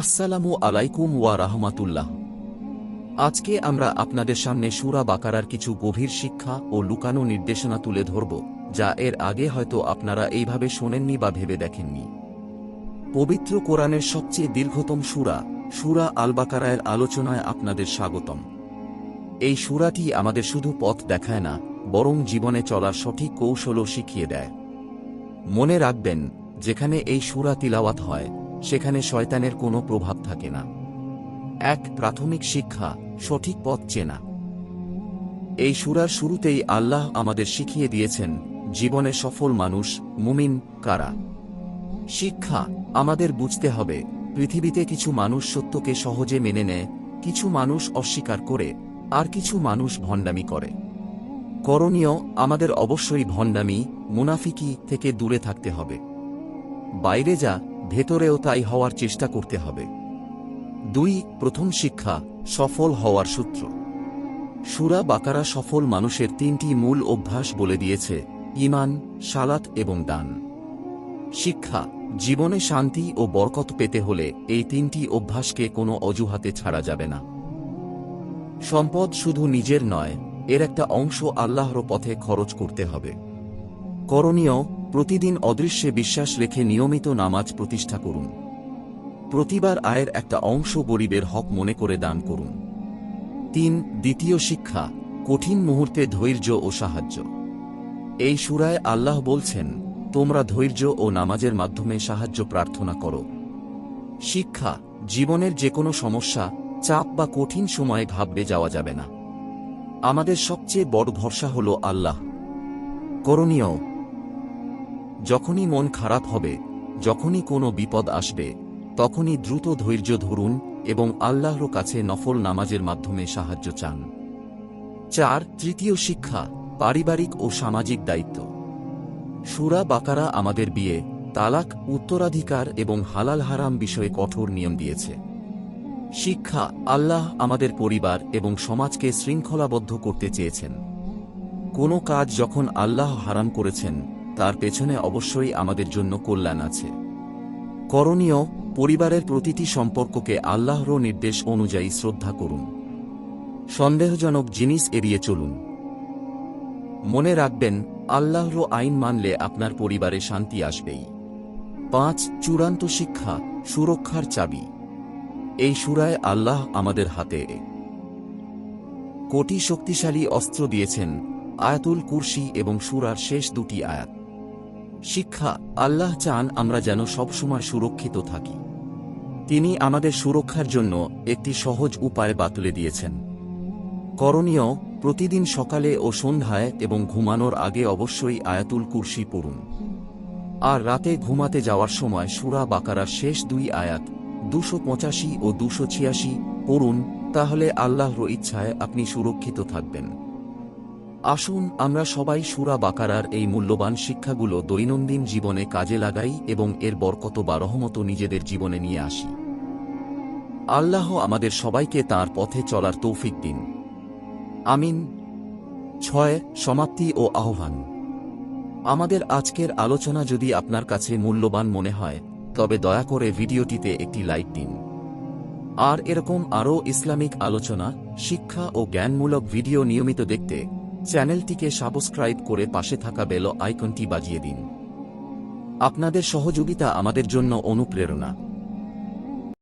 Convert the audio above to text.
আসসালামু আলাইকুম ওয়া রাহমাতুল্লাহ। আজকে আমরা আপনাদের সামনে সুরা বাকারার কিছু গভীর শিক্ষা ও লুকানো নির্দেশনা তুলে ধরব, যা এর আগে হয়তো আপনারা এইভাবে শোনেননি বা ভেবে দেখেননি। পবিত্র কোরআনের সবচেয়ে দীর্ঘতম সুরা সুরা আল বাকারায়ের আলোচনায় আপনাদের স্বাগতম। এই সুরাটি আমাদের শুধু পথ দেখায় না, বরং জীবনে চলার সঠিক কৌশলও শিখিয়ে দেয়। মনে রাখবেন, যেখানে এই সুরা তিলাওয়াত হয় সেখানে শয়তানের কোনো প্রভাব থাকে না। এক, প্রাথমিক শিক্ষা, সঠিক পথ চেনা। এই সুরার শুরুতেই আল্লাহ আমাদের শিখিয়ে দিয়েছেন, জীবনে সফল মানুষ, মুমিন কারা? শিক্ষা, আমাদের বুঝতে হবে, পৃথিবীতে কিছু মানুষ সত্যকে সহজে মেনে নেয়, কিছু মানুষ অস্বীকার করে, আর কিছু মানুষ ভণ্ডামি করে। করণীয়, আমাদের অবশ্যই ভণ্ডামি, মুনাফিকি থেকে দূরে থাকতে হবে। বাইরে যা ভেতরেও তাই হওয়ার চেষ্টা করতে হবে। দুই, প্রথম শিক্ষা সফল হওয়ার সূত্র। সুরা বাকারা সফল মানুষের তিনটি মূল অভ্যাস বলে দিয়েছে ইমান সালাত এবং দান। শিক্ষা, জীবনে শান্তি ও বরকত পেতে হলে এই তিনটি অভ্যাসকে কোনো অজুহাতে ছাড়া যাবে না। সম্পদ শুধু নিজের নয়, এর একটা অংশ আল্লাহর পথে খরচ করতে হবে। করণীয় প্রতিদিন অদৃশ্যে বিশ্বাস রেখে নিয়মিত নামাজ প্রতিষ্ঠা করুন। প্রতিবার আয়ের একটা অংশ গরিবের হক মনে করে দান করুন। তিন, দ্বিতীয় শিক্ষা, কঠিন মুহূর্তে ধৈর্য ও সাহায্য। এই সুরায় আল্লাহ বলছেন, তোমরা ধৈর্য ও নামাজের মাধ্যমে সাহায্য প্রার্থনা করো। শিক্ষা, জীবনের যে কোনো সমস্যা, চাপ বা কঠিন সময়ে ঘাবড়ে যাওয়া যাবে না। আমাদের সবচেয়ে বড় ভরসা হল আল্লাহ। করণীয় যখনই মন খারাপ হবে, যখনই কোনো বিপদ আসবে, তখনই দ্রুত ধৈর্য ধরুন এবং আল্লাহর কাছে নফল নামাজের মাধ্যমে সাহায্য চান। চার, তৃতীয় শিক্ষা, পারিবারিক ও সামাজিক দায়িত্ব। সুরা বাকারা আমাদের বিয়ে, তালাক, উত্তরাধিকার এবং হালাল হারাম বিষয়ে কঠোর নিয়ম দিয়েছে। শিক্ষা, আল্লাহ আমাদের পরিবার এবং সমাজকে শৃঙ্খলাবদ্ধ করতে চেয়েছেন। কোনো কাজ যখন আল্লাহ হারাম করেছেন তার পেছনে অবশ্যই আমাদের জন্য কল্যাণ আছে। করণীয়, পরিবারের প্রতিটি সম্পর্ককে আল্লাহর নির্দেশ অনুযায়ী শ্রদ্ধা করুন। সন্দেহজনক জিনিস এড়িয়ে চলুন। মনে রাখবেন, আল্লাহর আইন মানলে আপনার পরিবারে শান্তি আসবেই। পাঁচ, চূড়ান্ত শিক্ষা, সুরক্ষার চাবি। এই সুরায় আল্লাহ আমাদের হাতে। কোটি শক্তিশালী অস্ত্র দিয়েছেন, আয়াতুল কুরসি এবং সুরার শেষ দুটি আয়াত। শিক্ষা, আল্লাহ চান আমরা যেন সবসময় সুরক্ষিত থাকি। তিনি আমাদের সুরক্ষার জন্য একটি সহজ উপায় বাতলে দিয়েছেন। করণীয়, প্রতিদিন সকালে ও সন্ধ্যায় এবং ঘুমানোর আগে অবশ্যই আয়াতুল কুরসি পড়ুন। আর রাতে ঘুমাতে যাওয়ার সময় সুরা বাকারার শেষ দুই আয়াত, দুশো পঁচাশি ও দুশো ছিয়াশি পড়ুন, তাহলে আল্লাহর ইচ্ছায় আপনি সুরক্ষিত থাকবেন। আসুন, আমরা সবাই সুরা বাকারার এই মূল্যবান শিক্ষাগুলো দৈনন্দিন জীবনে কাজে লাগাই এবং এর বরকত বা রহমত নিজেদের জীবনে নিয়ে আসি। আল্লাহ আমাদের সবাইকে তার পথে চলার তৌফিক দিন। আমিন। ছয়, সমাপ্তি ও আহ্বান। আমাদের আজকের আলোচনা যদি আপনার কাছে মূল্যবান মনে হয়, তবে দয়া করে ভিডিওটিতে একটি লাইক দিন। আর এরকম আরও ইসলামিক আলোচনা, শিক্ষা ও জ্ঞানমূলক ভিডিও নিয়মিত দেখতে চ্যানেলটিকে সাবস্ক্রাইব করে পাশে থাকা বেল আইকনটি বাজিয়ে দিন। আপনাদের সহযোগিতা আমাদের জন্য অনুপ্রেরণা।